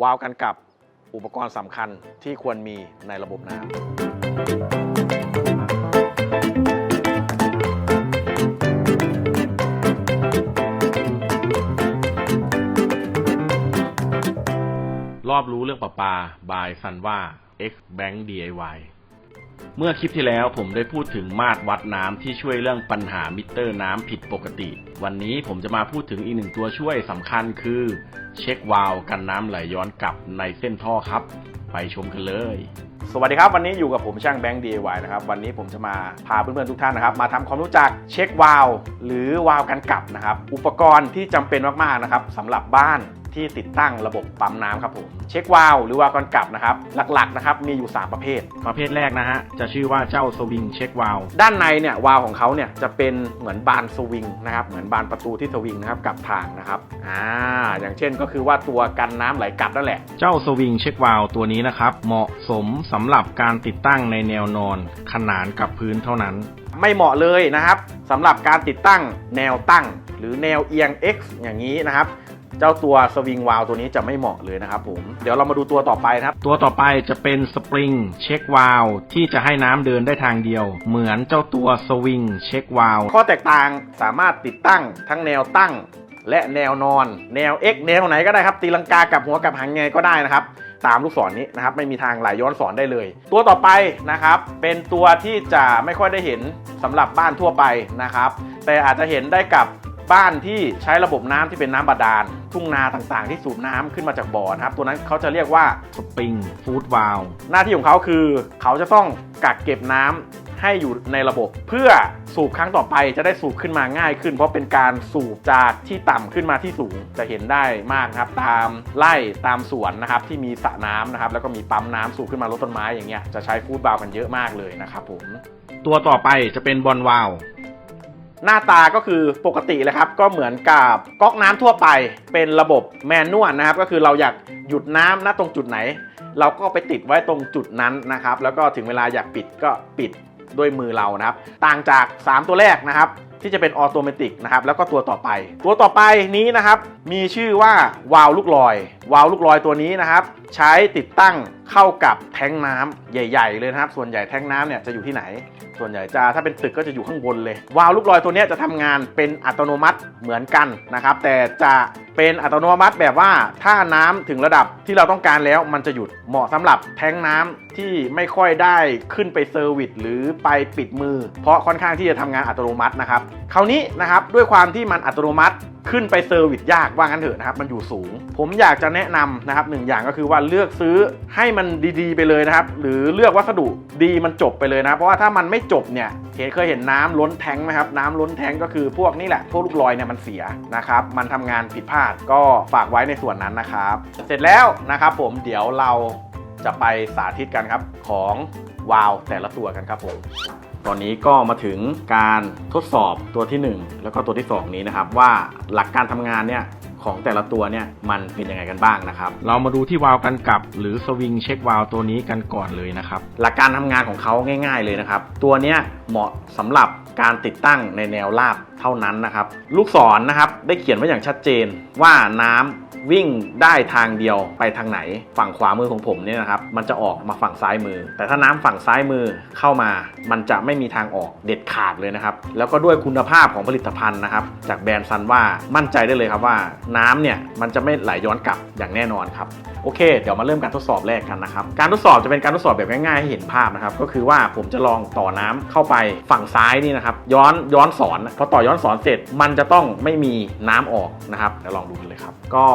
วาล์วกันกับอุปกรณ์สำคัญที่ควรมีในระบบน้ำรอบรู้เรื่องประปา บายซันว่า X Bank DIY เมื่อคลิปที่แล้วผมได้พูดถึงมาตรวัดน้ำที่ช่วยเรื่องปัญหามิเตอร์น้ำผิดปกติ วันนี้ผมจะมาพูดถึงอีกหนึ่งตัวช่วยสำคัญคือ เช็ควาล์วกันน้ำไหลย้อนกลับในเส้นท่อครับ ไปชมกันเลย สวัสดีครับ วันนี้อยู่กับผมช่างแบงค์ DIY นะครับวันนี้ผมจะมาพาเพื่อนๆทุกท่านนะครับ มาทำความรู้จักเช็ควาล์วหรือวาล์วกันกลับนะครับ อุปกรณ์ที่จำเป็นมากๆนะครับสำหรับบ้าน ที่ติดตั้งระบบปั๊มน้ำครับผมเช็ควาล์วหรือวาล์วกันกลับนะครับ หลักๆนะครับมีอยู่ 3 ประเภท ประเภทแรกนะฮะจะชื่อว่าเจ้าสวิงเช็ควาล์วด้านในเนี่ยวาล์วของเขาเนี่ยจะเป็นเหมือนบานสวิงนะครับเหมือนบานประตูที่สวิงนะครับกลับทางนะครับอ่าอย่างเช่นก็คือว่าตัวกันน้ำไหลกลับนั่นแหละ เจ้าสวิงเช็ควาล์วตัวนี้นะครับเหมาะสมสำหรับการติดตั้งในแนวนอน ขนานกับพื้นเท่านั้น ไม่เหมาะเลยนะครับสำหรับการติดตั้งแนวตั้ง หรือแนวเอียง X อย่างนี้นะครับ เจ้าตัวสวิงวาลตัวนี้จะไม่เหมาะเลยนะครับผมเดี๋ยวเรามาดูตัวต่อไปนะครับ ตัวต่อไปจะเป็นสปริงเช็ควาลที่จะให้น้ำเดินได้ทางเดียว เหมือนเจ้าตัวสวิงเช็ควาลข้อแตกต่างสามารถติดตั้งทั้งแนวตั้งและแนวนอน แนว X แนวไหนก็ได้ครับ ตีลังกากับหัวกับหางไงก็ได้นะครับ ตามลูกศรนนี้นะครับ ไม่มีทางไหลย้อนสอนได้เลย ตัวต่อไปนะครับ เป็นตัวที่จะไม่ค่อยได้เห็นสำหรับบ้านทั่วไปนะครับ แต่อาจจะเห็นได้กับ บ้านที่ใช้ระบบน้ำที่เป็นน้ำบาดาล ทุ่งนาต่างๆ ที่สูบน้ำขึ้นมาจากบ่อนะครับ ตัวนั้นเขาจะเรียกว่าสปริงฟูดวาลหน้าที่ของเขาคือเขาจะต้องกักเก็บน้ำให้อยู่ในระบบเพื่อสูบครั้งต่อไปจะได้สูบขึ้นมาง่ายขึ้น เพราะเป็นการสูบจากที่ต่ำขึ้นมาที่สูงจะเห็นได้มากครับ ตามไร่ตามสวนนะครับที่มีสระน้ำนะครับแล้วก็มีปั๊มน้ำสูบขึ้นมาลดต้นไม้อย่างเงี้ยจะใช้ฟูดบาล์วกันเยอะมากเลยนะครับผมตัวต่อไปจะเป็นบอลวาล์ หน้าตาก็คือปกติเลยครับ ก็เหมือนกับก๊อกน้ำทั่วไป เป็นระบบแมนนวลนะครับ ก็คือเราอยากหยุดน้ำณตรงจุดไหน เราก็ไปติดไว้ตรงจุดนั้นนะครับ แล้วก็ถึงเวลาอยากปิดก็ปิดด้วยมือเรานะครับ ต่างจาก 3 ตัวแรกนะครับ ที่จะเป็นออโตเมติกนะครับ แล้วก็ตัวต่อไป ตัวต่อไปนี้นะครับ มีชื่อว่าวาล์วลูกลอยวาล์วลูกลอยตัวนี้นะครับ ใช้ติดตั้งเข้ากับแท้งน้ำใหญ่ๆ เลยนะครับ ส่วนใหญ่แท้งน้ำเนี่ยจะอยู่ที่ไหน ส่วนใหญ่จะถ้าเป็นตึกก็จะอยู่ข้างบนเลย วาล์วลูกลอยตัวนี้จะทำงานเป็นอัตโนมัติเหมือนกันนะครับ แต่จะเป็นอัตโนมัติแบบว่าถ้าน้ำถึงระดับที่เราต้องการแล้วมันจะหยุดเหมาะสำหรับแท้งน้ำที่ไม่ค่อยได้ขึ้นไปเซอร์วิสหรือไปปิดมือ เพราะค่อนข้างที่จะทำงานอัตโนมัตินะครับคราวนี้นะครับด้วยความที่มันอัตโนมัติขึ้นไปเซอร์วิสยากว่างั้นเถอะนะครับมันอยู่สูง ผมอยากจะแนะนำนะครับหนึ่งอย่างก็คือว่าเลือกซื้อให้มันดีๆ ไปเลยนะครับ หรือเลือกวัสดุดีมันจบไปเลยนะ เพราะว่าถ้ามันไม่จบเนี่ยเห็นเคยเห็นน้ำล้นแทงไหมครับน้ำล้นแทงก็คือพวกนี่แหละพวกลูกลอยเนี่ยมันเสียนะครับมันทำงานผิดพลาดก็ฝากไว้ในส่วนนั้นนะครับ เสร็จแล้วนะครับผมเดี๋ยวเราจะไปสาธิตกันครับของวาวแต่ละตัวกันครับผม ตอนนี้ก็มาถึงการทดสอบตัวทีหนึ่1 แล้วก็ตัวที่ 2 นี้นะครับ ว่าหลักการทำงานเนี่ยของแต่ละตัวเนี่ยมันเป็นยังไงกันบ้างนะครับ เรามาดูที่วาล์วกันกลับ หรือสวิงเช็ควาล์วตัวนี้กันก่อนเลยนะครับ หลักการทำงานของเขาง่าย ๆเลยนะครับ ตัวเนี้ยเหมาะสำหรับการติดตั้งในแนวราบเท่านั้นนะครับ ลูกศรนะครับ ได้เขียนไว้อย่างชัดเจนว่าน้ำ วิ่งได้ทางเดียวไปทางไหน ฝั่งขวามือของผมเนี่ยนะครับ มันจะออกมาฝั่งซ้ายมือ แต่ถ้าน้ำฝั่งซ้ายมือเข้ามา มันจะไม่มีทางออกเด็ดขาดเลยนะครับ แล้วก็ด้วยคุณภาพของผลิตภัณฑ์นะครับ จากแบรนด์ซันว่ามั่นใจได้เลยครับว่าน้ำเนี่ยมันจะไม่ไหลย้อนกลับอย่างแน่นอนครับโอเค เดี๋ยวมาเริ่มการทดสอบแรกกันนะครับ การทดสอบจะเป็นการทดสอบแบบง่ายๆให้เห็นภาพนะครับ ก็คือว่าผมจะลองต่อน้ำเข้าไปฝั่งซ้ายนี่นะครับ ย้อนย้อนสอน พอต่อย้อนสอนเสร็จ มันจะต้องไม่มีน้ำออกนะครับ เดี๋ยวลองดูกันเลยครับ ก็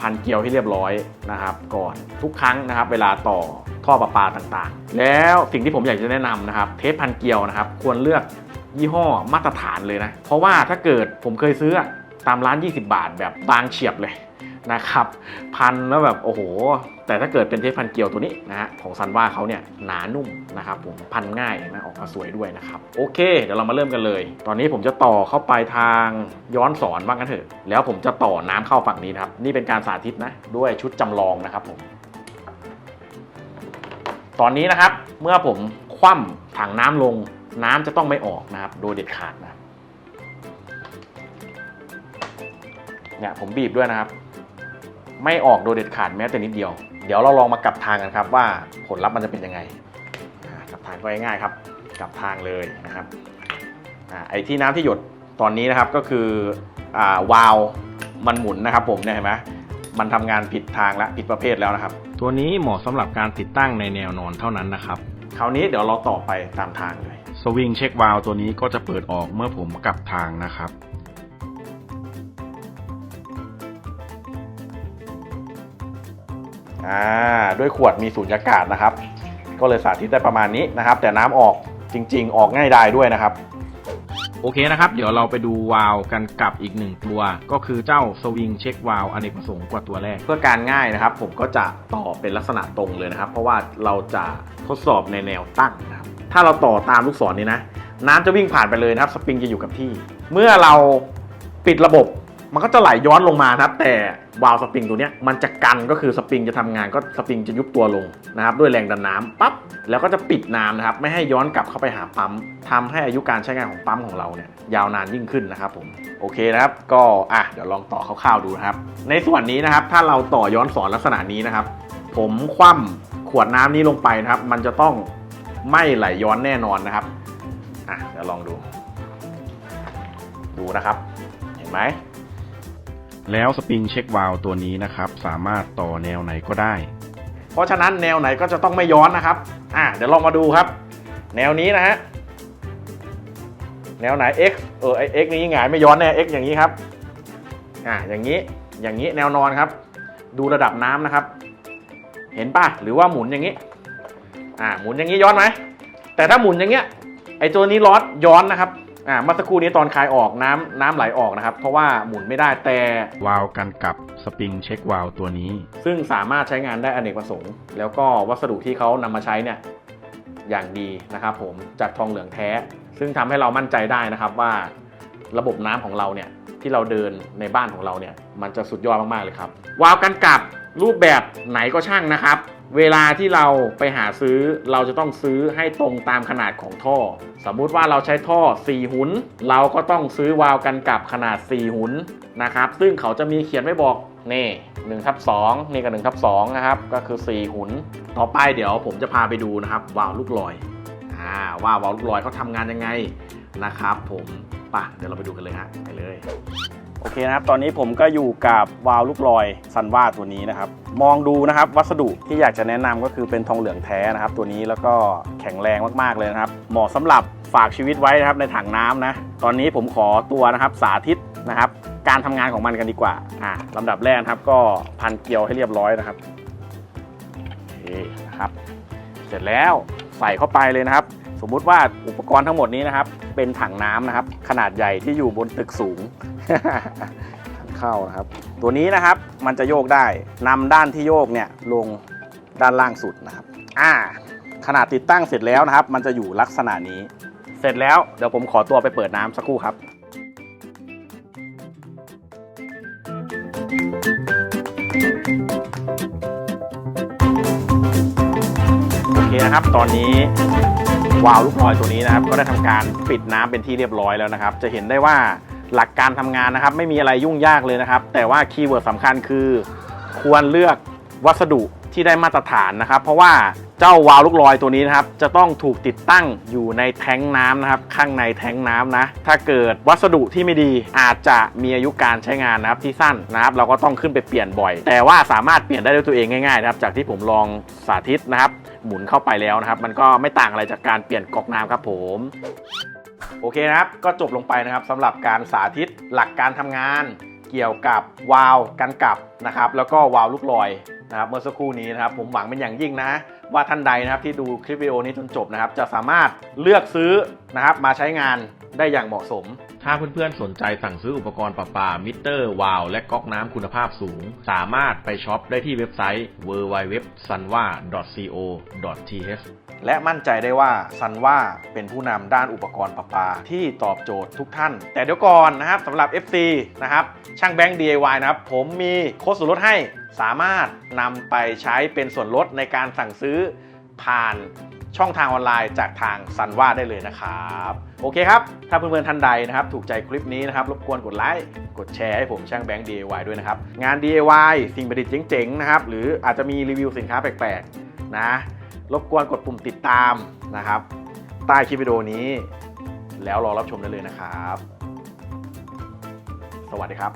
พันเกลียวให้เรียบร้อยนะครับ ก่อนทุกครั้งนะครับ เวลาต่อท่อประปาต่างๆ แล้วสิ่งที่ผมอยากจะแนะนำนะครับ เทปพันเกลียวนะครับ ควรเลือกยี่ห้อมาตรฐานเลยนะ เพราะว่าถ้าเกิดผมเคยซื้อตามร้าน 20 บาทแบบบางเฉียบเลย นะครับพันแล้วแบบโอ้โห แต่ถ้าเกิดเป็นเทปพันเกลียวตัวนี้นะฮะของซันว่าเขาเนี่ยหนานุ่มนะครับผมพันง่ายนะออกมาสวยด้วยนะครับโอเค เดี๋ยวเรามาเริ่มกันเลย ตอนนี้ผมจะต่อเข้าไปทางย้อนสอนว่างั้นเถอะแล้วผมจะต่อน้ำเข้าฝั่งนี้นะครับนี่เป็นการสาธิตนะด้วยชุดจำลองนะครับผมตอนนี้นะครับเมื่อผมคว่ำถังน้ำลงน้ำจะต้องไม่ออกนะครับ โดยเด็ดขาดนะเนี่ยผมบีบด้วยนะครับ ไม่ออกโดยเด็ดขาดแม้แต่นิดเดียว เดี๋ยวเราลองมากลับทางกันครับว่าผลลัพธ์มันจะเป็นยังไงอ่ากลับทางก็ง่ายๆครับ กลับทางเลยนะครับอ่าไอ้ที่น้ำที่หยดตอนนี้นะครับก็คืออ่าวาล์วมันหมุนนะครับ ผมเนี่ยเห็นไหมมันทำงานผิดทางแล้วผิดประเภทแล้วนะครับ ตัวนี้เหมาะสำหรับการติดตั้งในแนวนอนเท่านั้นนะครับคราวนี้เดี๋ยวเราต่อไปตามทางเลย สวิงเช็ควาล์วตัวนี้ก็จะเปิดออกเมื่อผมกลับทางนะครับ อ่าด้วยขวดมีสูญญากาศนะครับ ก็เลยสาธิตได้ประมาณนี้นะครับ แต่น้ำออกจริง ๆ ออกง่ายได้ด้วยนะครับ โอเคนะครับ เดี๋ยวเราไปดูวาล์วกันกับอีกหนึ่งตัว ก็คือเจ้าสวิงเช็ควาล์วอเนกประสงค์กว่าตัวแรก เพื่อการง่ายนะครับ ผมก็จะต่อเป็นลักษณะตรงเลยนะครับ เพราะว่าเราจะทดสอบในแนวตั้งนะครับถ้าเราต่อตามลูกศรนี้นะน้ำจะวิ่งผ่านไปเลยนะครับ สปริงจะอยู่กับที่ เมื่อเราปิดระบบมันก็จะไหลย้อนลงมานะครับ แต่ วาล์วสปริงตัวนี้มันจะกันก็คือสปริงจะทำงานก็สปริงจะยุบตัวลงนะครับด้วยแรงดันน้ำปั๊บแล้วก็จะปิดน้ำนะครับไม่ให้ย้อนกลับเข้าไปหาปั๊มทำให้อายุการใช้งานของปั๊มของเราเนี่ยยาวนานยิ่งขึ้นนะครับผมโอเคนะครับ ก็อะเดี๋ยวลองต่อคร่าวๆดูนะครับ ในส่วนนี้นะครับ ถ้าเราต่อย้อนสอนลักษณะนี้นะครับ ผมคว่ำขวดน้ำนี้ลงไปนะครับ มันจะต้องไม่ไหลย้อนแน่นอนนะครับอะเดี๋ยวลองดู ดูนะครับ เห็นไหม แล้วสปริงเช็ควาล์ตัวนี้นะครับ สามารถต่อแนวไหนก็ได้ เพราะฉะนั้นแนวไหนก็จะต้องไม่ย้อนนะครับ อะเดี๋ยวลองมาดูครับ แนวนี้นะฮะแนวไหน x เออไอ x นี้หงายไม่ย้อนแน่ x อย่างนี้ครับอะอย่างนี้อย่างนี้แนวนอนครับ ดูระดับน้ำนะครับ เห็นป่ะหรือว่าหมุนอย่างนี้อ่าหมุนอย่างนี้ย้อนไหมแต่ถ้าหมุนอย่างเงี้ยไอตัวนี้ลอย้อนนะครับ อ่าเมื่อสักครู่นี้ตอนคลายออกน้ำน้ำไหลออกนะครับ เพราะว่าหมุนไม่ได้แต่วาล์วกันกับสปริงเช็ควาล์วตัวนี้ ซึ่งสามารถใช้งานได้อเนกประสงค์ แล้วก็วัสดุที่เขานำมาใช้เนี่ยอย่างดีนะครับผมจากทองเหลืองแท้ ซึ่งทำให้เรามั่นใจได้นะครับว่าระบบน้ำของเราเนี่ยที่เราเดินในบ้านของเราเนี่ยมันจะสุดยอดมากๆเลยครับวาล์วกันกลับรูปแบบไหนก็ช่างนะครับ เวลาที่เราไปหาซื้อเราจะต้องซื้อให้ตรงตามขนาดของท่อ สมมุติว่าเราใช้ท่อ 4 หุน เราก็ต้องซื้อวาล์วกันกับขนาด 4 หุนนะครับ ซึ่งเขาจะมีเขียนไว้บอกนี่1ทับ2นี่ก็1ทับ2นะครับ ก็คือ 4 หุน ต่อไปเดี๋ยวผมจะพาไปดูนะครับวาล์วลูกลอยอ่าว่าวาล์วลูกลอยเขาทำงานยังไงนะครับ ผมป่ะเดี๋ยวเราไปดูกันเลยฮะไปเลย โอเคนะครับ ตอนนี้ผมก็อยู่กับวาล์วลูกลอยซันว่าตัวนี้นะครับ มองดูนะครับวัสดุที่อยากจะแนะนำก็คือเป็นทองเหลืองแท้นะครับ ตัวนี้แล้วก็แข็งแรงมากๆเลยนะครับ เหมาะสำหรับฝากชีวิตไว้นะครับในถังน้ำนะ ตอนนี้ผมขอตัวนะครับสาธิตนะครับ การทำงานของมันกันดีกว่า อ่าลำดับแรกครับก็พันเกลียวให้เรียบร้อยนะครับโอเคนะครับ เสร็จแล้วใส่เข้าไปเลยนะครับ สมมุติว่าอุปกรณ์ทั้งหมดนี้นะครับ เป็นถังน้ำนะครับ ขนาดใหญ่ที่อยู่บนตึกสูง เข้านะครับ ตัวนี้นะครับมันจะโยกได้นำด้านที่โยกเนี่ยลงด้านล่างสุดนะครับ อ่า ขนาดติดตั้งเสร็จแล้วนะครับ มันจะอยู่ลักษณะนี้ เสร็จแล้วเดี๋ยวผมขอตัวไปเปิดน้ำสักครู่ครับโอเคนะครับ ตอนนี้วาล์วลูกลอยตัวนี้นะครับ ก็ได้ทำการปิดน้ำเป็นที่เรียบร้อยแล้วนะครับ จะเห็นได้ว่า หลักการทำงานนะครับ ไม่มีอะไรยุ่งยากเลยนะครับ แต่ว่าคีย์เวิร์ดสำคัญคือ ควรเลือกวัสดุที่ได้มาตรฐานนะครับ เพราะว่าเจ้าวาล์วลูกลอยตัวนี้นะครับ จะต้องถูกติดตั้งอยู่ในแท้งน้ำนะครับ ข้างในแท้งน้ำนะ ถ้าเกิดวัสดุที่ไม่ดีอาจจะมีอายุการใช้งานนะครับที่สั้นนะครับ เราก็ต้องขึ้นไปเปลี่ยนบ่อย แต่ว่าสามารถเปลี่ยนได้ด้วยตัวเองง่ายๆนะครับ จากที่ผมลองสาธิตนะครับ หมุนเข้าไปแล้วนะครับ มันก็ไม่ต่างอะไรจากการเปลี่ยนก๊อกน้ำครับผม โอเคนะครับ ก็จบลงไปนะครับสำหรับการสาธิตหลักการทำงาน เกี่ยวกับวาล์วกันกลับนะครับ แล้วก็วาล์วลูกลอยนะครับเมื่อสักครู่นี้นะครับ ผมหวังเป็นอย่างยิ่งนะ ว่าท่านใดนะครับที่ดูคลิปวิดีโอนี้จนจบนะครับ จะสามารถเลือกซื้อนะครับมาใช้งาน ได้อย่างเหมาะสม ถ้าเพื่อนๆสนใจสั่งซื้ออุปกรณ์ประปา มิเตอร์ วาล์วและก๊อกน้ำคุณภาพสูง สามารถไปช็อปได้ที่เว็บไซต์ www.sanwa.co.th และมั่นใจได้ว่าซันว่าเป็นผู้นำด้านอุปกรณ์ประปา ที่ตอบโจทย์ทุกท่าน แต่เดี๋ยวก่อนนะครับสำหรับ FC นะครับช่างแบงค์ DIY นะครับ ผมมีโค้ดส่วนลดให้สามารถนำไปใช้เป็นส่วนลดในการสั่งซื้อผ่าน ช่องทางออนไลน์จากทางซันว่าได้เลยนะครับโอเคครับ ถ้าเพื่อนๆท่านใดนะครับถูกใจคลิปนี้นะครับรบกวนกดไลค์กดแชร์ให้ผมช่างแบงค์ DIY ด้วยนะครับ งาน DIY สิ่งประดิษฐ์เจ๋งๆนะครับหรืออาจจะมีรีวิวสินค้าแปลกๆนะรบกวนกดปุ่มติดตามนะครับ ใต้คลิปวิดีโอนี้ แล้วรอรับชมได้เลยนะครับ สวัสดีครับ